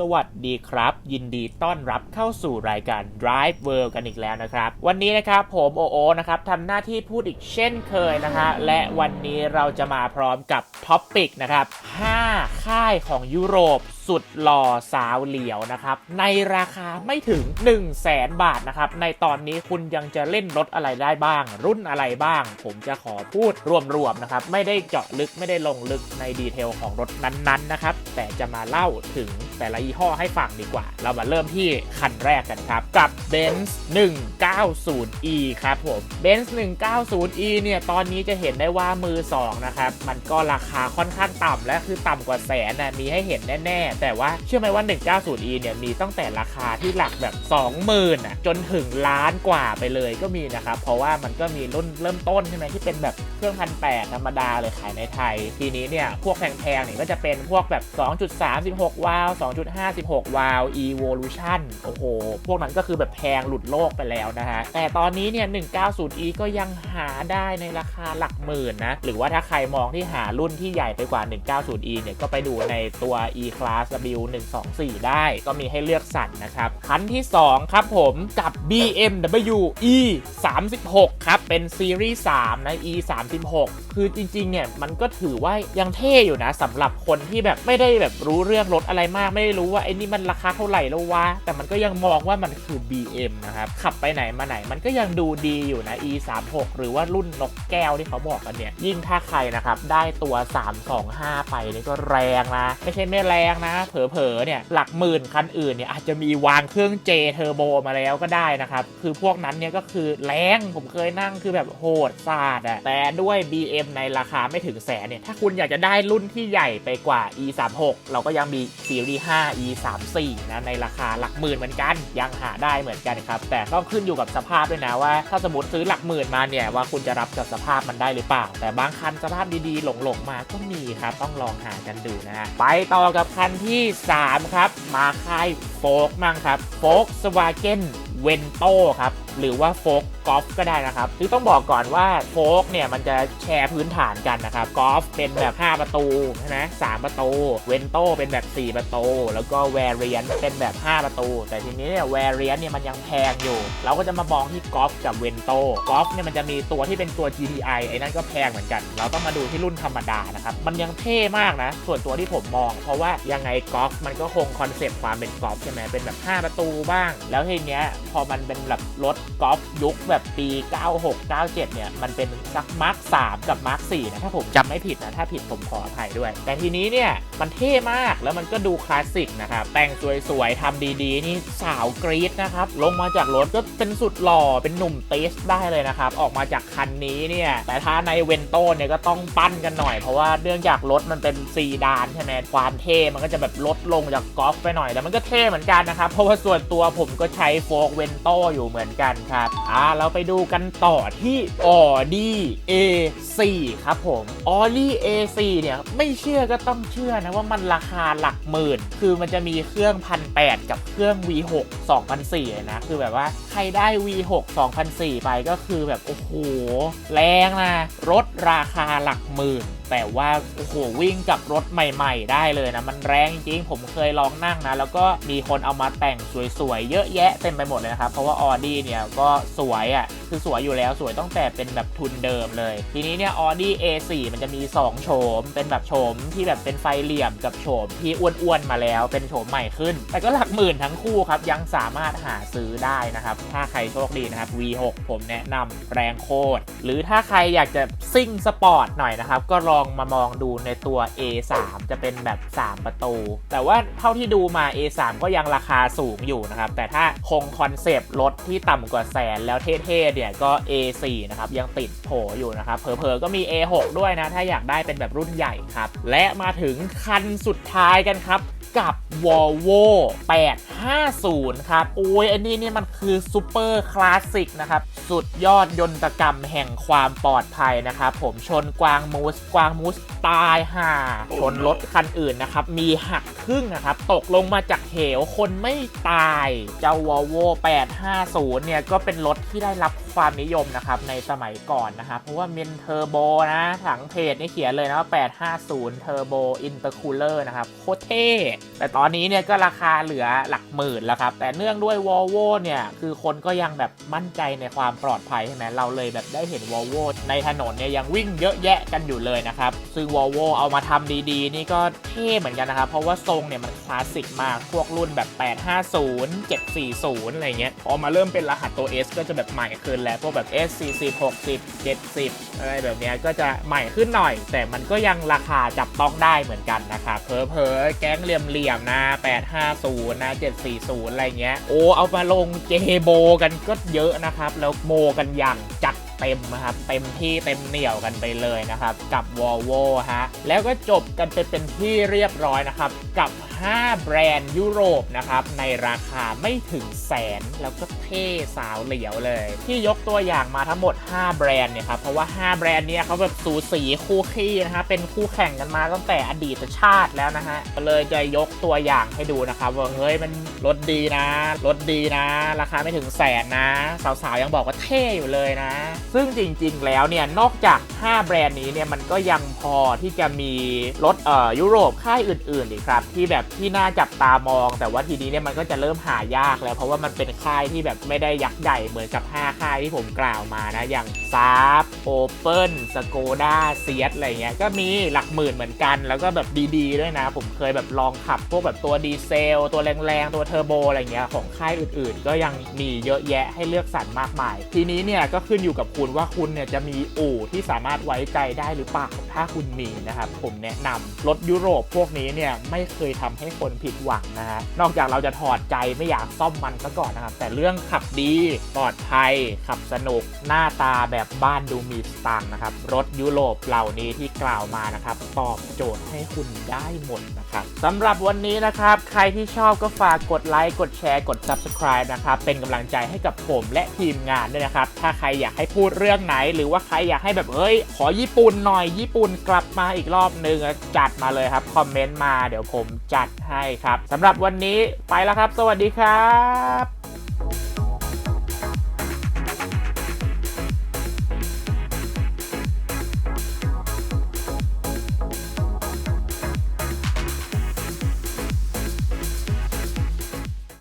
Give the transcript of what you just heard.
สวัสดีครับ ยินดีต้อนรับเข้าสู่รายการ Drive World กันอีกแล้วนะครับ วันนี้นะครับผมโอโอนะครับทำหน้าที่พูดอีกเช่นเคยนะฮะและวันนี้เราจะมาพร้อมกับท็อปปิกนะครับ 5 ค่ายของยุโรปสุดหล่อสาวเหลียวนะครับ ในราคาไม่ถึง 1 0 0 0 0แสนบาทนะครับ ในตอนนี้คุณยังจะเล่นรถอะไรได้บ้าง รุ่นอะไรบ้าง ผมจะขอพูดรวมๆนะครับ ไม่ได้เจาะลึกไม่ได้ลงลึกในดีเทลของรถนั้นๆนะครับแต่จะมาเล่าถึงแต่ละยี่ห้อให้ฟังดีกว่า เรามาเริ่มที่คันแรกกันครับ กับ Benz 190e ครับผม Benz 190e เนี่ย ตอนนี้จะเห็นได้ว่ามือ 2 นะครับ มันก็ราคาค่อนข้างต่ำและคือต่ำกว่าแสนนะมีให้เห็นแน่ ๆ แต่ว่าเชื่อไหมว่า 190e เนี่ยมีตั้งแต่ราคาที่หลักแบบ 20,000อะจนถึงล้านกว่าไปเลยก็มีนะครับ เพราะว่ามันก็มีรุ่นเริ่มต้นใช่ไหมที่เป็นแบบ เครื่องพันแปดธรรมดาเลยขายในไทย ทีนี้เนี่ย พวกแพงๆเนี่ยก็จะเป็นพวกแบบ 2.36 วาล์ว2.56 วาล์ว Evolution โอ้โห พวกนั้นก็คือแบบแพงหลุดโลกไปแล้วนะฮะ แต่ตอนนี้เนี่ย 190e ก็ยังหาได้ในราคาหลักหมื่นนะ หรือว่าถ้าใครมองที่หารุ่นที่ใหญ่ไปกว่า 190e เนี่ย ก็ไปดูในตัว e class w124 ได้ก็มีให้เลือกสรรนะครับ คันที่ 2 ครับผมกับ BMW e 36ครับเป็นซีรีส์3นะ e 36คือจริงๆ เนี่ยมันก็ถือว่ายังเท่อยู่นะสำหรับคนที่แบบไม่ได้แบบรู้เรื่องรถอะไรมาก ไม่ได้รู้ว่าไอ้นี่มันราคาเท่าไหร่แล้ววะ แต่มันก็ยังมองว่ามันคือ BM นะครับ ขับไปไหนมาไหนมันก็ยังดูดีอยู่นะ e 36 หรือว่ารุ่นนกแก้วที่เขาบอกกันเนี่ย ยิ่งถ้าใครนะครับ ได้ตัว 325 ไปนี่ก็แรงนะ ไม่ใช่ไม่แรงนะ เผลอๆ เนี่ยหลักหมื่นคันอื่นเนี่ยอาจจะมีวางเครื่อง J เทอร์โบมาแล้วก็ได้นะครับ คือพวกนั้นเนี่ยก็คือแรง ผมเคยนั่งคือแบบโหดสาดอะแต่ด้วย BM ในราคาไม่ถึงแสนเนี่ย ถ้าคุณอยากจะได้รุ่นที่ใหญ่ไปกว่า e 3 6เราก็ยังมีซีรีส์5 e 3 4นะในราคาหลักหมื่นเหมือนกัน ยังหาได้เหมือนกันครับ แต่ต้องขึ้นอยู่กับสภาพด้วยนะว่า ถ้าสมมติซื้อหลักหมื่นมาเนี่ยว่าคุณจะรับกับสภาพมันได้หรือเปล่า แต่บางคันสภาพดีๆ หลงๆมาก็มีครับต้องลองหากันดูนะฮะไปต่อกับคันที่ 3 ครับ มาค่ายโฟกมั่งครับโฟกสวาเกนเวนโตครับ หรือว่าโฟกกอล์ฟก็ได้นะครับคือต้องบอกก่อนว่าโฟกเนี่ยมันจะแชร์พื้นฐานกันนะครับกอล์ฟเป็นแบบ 5 ประตูใช่ไหมสามประตู เวนโตเป็นแบบ 4 ประตู แล้วก็แวรเรียนเป็นแบบ 5 ประตู แต่ทีนี้เนี่ยแวรเรียนเนี่ยมันยังแพงอยู่ เราก็จะมามองที่กอล์ฟกับเวนโตกอล์ฟเนี่ยมันจะมีตัวที่เป็นตัว GTI ไอ้นั่นก็แพงเหมือนกัน เราต้องมาดูที่รุ่นธรรมดานะครับมันยังเท่มากนะ ส่วนตัวที่ผมมอง เพราะว่ายังไงกอล์ฟมันก็คงคอนเซปต์ความเป็นกอล์ฟใช่ไหมเป็นแบบ 5 ประตูบ้าง แล้วทีเนี้ยพอมันเป็นแบบรถกอล์ฟยุคแบบปี 96 97 เนี่ย มันเป็นสักมาร์ค3กับมาร์ค4นะ ถ้าผมจำไม่ผิดนะ ถ้าผิดผมขออภัยด้วย แต่ทีนี้เนี่ย มันเท่มากแล้วมันก็ดูคลาสสิกนะครับ แต่งสวยๆทำดีๆ นี่สาวกรี๊ดนะครับ ลงมาจากรถก็เป็นสุดหล่อเป็นหนุ่มเตสได้เลยนะครับ ออกมาจากคันนี้เนี่ย แต่ถ้าในเวนโตเนี่ยก็ต้องปั้นกันหน่อย เพราะว่าเนื่องจากรถมันเป็นซีดานใช่ไหมความเท่มันก็จะแบบลดลงจากกอล์ฟไปหน่อยแต่มันก็เท่เหมือนกันนะครับเพราะว่าส่วนตัวผมก็ใช้โฟกเวนโตอยู่เหมือนกันกันครับอ่าเราไปดูกันต่อที่ Audi A4 ครับผม Audi A4 เนี่ยไม่เชื่อก็ต้องเชื่อนะว่ามันราคาหลักหมื่น คือมันจะมีเครื่องพันแกับเครื่อง V6 2004นะคือแบบว่าใครได้ V6 2004 ไปก็คือแบบ โอ้โห แรงนะ รถราคาหลักหมื่นแต่ว่าโอ้โหวิ่งกับรถใหม่ ๆ ได้เลยนะ มันแรงจริงๆผมเคยลองนั่งนะ แล้วก็มีคนเอามาแต่งสวยๆ เยอะแยะเต็มไปหมดเลยนะครับ เพราะว่า Audi เนี่ยก็สวยอะ่ะคือสวยอยู่แล้วสวยตั้งแต่เป็นแบบทุนเดิมเลย ทีนี้เนี่ย Audi A4 มันจะมี 2 โฉม เป็นแบบโฉมที่แบบเป็นไฟเหลี่ยมกับโฉมที่อ้วนๆมาแล้วเป็นโฉมใหม่ขึ้น แต่ก็หลักหมื่นทั้งคู่ครับยังสามารถหาซื้อได้นะครับถ้าใครโชคดีนะครับ V6 ผมแนะนำแรงโคตรหรือถ้าใครอยากจะซิ่งสปอร์ตหน่อยนะครับก็ลอองมามองดูในตัว A3 จะเป็นแบบ 3 ประตู แต่ว่าเท่าที่ดูมา A3 ก็ยังราคาสูงอยู่นะครับ แต่ถ้าคงคอนเซปต์รถที่ต่ำกว่าแสนแล้วเท่ๆเนี่ยก็ A4 นะครับ ยังติดโผอยู่นะครับเผลอๆก็มี A6 ด้วยนะ ถ้าอยากได้เป็นแบบรุ่นใหญ่ครับ และมาถึงคันสุดท้ายกันครับ กับ Volvo 850 ครับโอ้ยอันนี้นี่มันคือซูเปอร์คลาสสิกนะครับ สุดยอดยนตกรรมแห่งความปลอดภัยนะครับ ผมชนกวางมูส กวางมูสตายห่า ชนรถคันอื่นนะครับ มีหักครึ่งนะครับ ตกลงมาจากเหวคนไม่ตาย เจ้า Volvo 850 เนี่ย ก็เป็นรถที่ได้รับ ความนิยมนะครับในสมัยก่อนนะครับเพราะว่ามินเทอร์โบนะถังเพจนี่เขียนเลยนะว่า850เทอร์โบอินเตอร์คูลเลอร์นะครับโคตรเท่แต่ตอนนี้เนี่ยก็ราคาเหลือหลักหมื่นแล้วครับ แต่เนื่องด้วย v o l v o เนี่ย คือคนก็ยังแบบมั่นใจในความปลอดภัยใช่ไหมเราเลยแบบได้เห็น v o l v o ในถนนเนี่ยยังวิ่งเยอะแยะกันอยู่เลยนะครับ ซึ่ง v o l v o เอามาทำดีๆ นี่ก็เท่เหมือนกันนะครับ เพราะว่าทรงเนี่ยมันคลาสสิกมากพวกรุ่นแบบ 850 740 อะไรเงี้ยพอมาเริ่มเป็นรหัสตัว S ก็จะแบบใหม่ขึ้นแล้วพวกแบบ S 40 60 70 อะไรแบบนี้ก็จะใหม่ขึ้นหน่อย แต่มันก็ยังราคาจับต้องได้เหมือนกันนะครับเพอเพอแก๊งเหลี่ยมๆนะ 850 นะ 740 อะไรเงี้ย โอ้เอามาลงเจโบกันก็เยอะนะครับ แล้วโมกันอย่างจัด เต็มนะครับเต็มที่เต็มเหนี่ยวกันไปเลยนะครับกับ v o l v o ฮะแล้วก็จบกันไปเป็นที่เรียบร้อยนะครับกับ 5 แบรนด์ยุโรปนะครับในราคาไม่ถึงแสนแล้วก็เท่สาวเหลียวเลย ที่ยกตัวอย่างมาทั้งหมด 5 แบรนด์เนี่ยครับเพราะว่า 5 แบรนด์เนี่ยเขาแบบสูสีคู่ขี้นะฮะเป็นคู่แข่งกันมาตั้งแต่อดีตชาติแล้วนะฮะก็เลยจะยกตัวอย่างให้ดูนะครับว่าเฮ้ยมันรถดีนะรถดีนะ ราคาไม่ถึงแสนนะ สาวๆยังบอกว่าเท่อยู่เลยนะซึ่งจริงๆ แล้วเนี่ย นอกจาก 5 แบรนด์นี้เนี่ย มันก็ยังพอที่จะมีรถเอ่อยุโรปค่ายอื่นๆอีกครับ ที่แบบที่น่าจับตามอง แต่ว่าทีนี้เนี่ยมันก็จะเริ่มหายากแล้ว เพราะว่ามันเป็นค่ายที่แบบไม่ได้ยักษ์ใหญ่เหมือนกับ 5 ค่ายที่ผมกล่าวมานะ อย่างซาร์โอเปิลสโกด้าเซียสอะไรเงี้ยก็มีหลักหมื่นเหมือนกัน แล้วก็แบบดีๆด้วยนะ ผมเคยแบบลองขับพวกแบบตัวดีเซล ตัวแรงๆ ตัวเทอร์โบอะไรเงี้ยของค่ายอื่นๆ ก็ยังมีเยอะแยะให้เลือกสรรมากมาย ทีนี้เนี่ยก็ขึ้นอยู่กับคุณว่าคุณเนี่ยจะมีอู่ที่สามารถไว้ใจได้หรือเปล่าถ้าคุณมีนะครับผมแนะนำรถยุโรปพวกนี้เนี่ยไม่เคยทำให้คนผิดหวังนะฮะนอกจากเราจะถอดใจไม่อยากซ่อมมันซะก่อนนะครับแต่เรื่องขับดีปลอดภัย ขับสนุกหน้าตาแบบบ้านดูมีสตางค์นะครับรถยุโรปเหล่านี้ที่กล่าวมานะครับตอบโจทย์ให้คุณได้หมดนะครับสำหรับวันนี้นะครับใครที่ชอบก็ฝากกดไลค์กดแชร์กด Subscribe นะครับเป็นกำลังใจให้กับผมและทีมงานด้วยนะครับถ้าใครอยากให้พูดเรื่องไหน หรือว่าใครอยากให้แบบเฮ้ย ขอญี่ปุ่นหน่อยญี่ปุ่นกลับมาอีกรอบนึงจัดมาเลยครับ คอมเมนต์มาเดี๋ยวผมจัดให้ครับสำหรับวันนี้ไปแล้วครับ สวัสดีครับ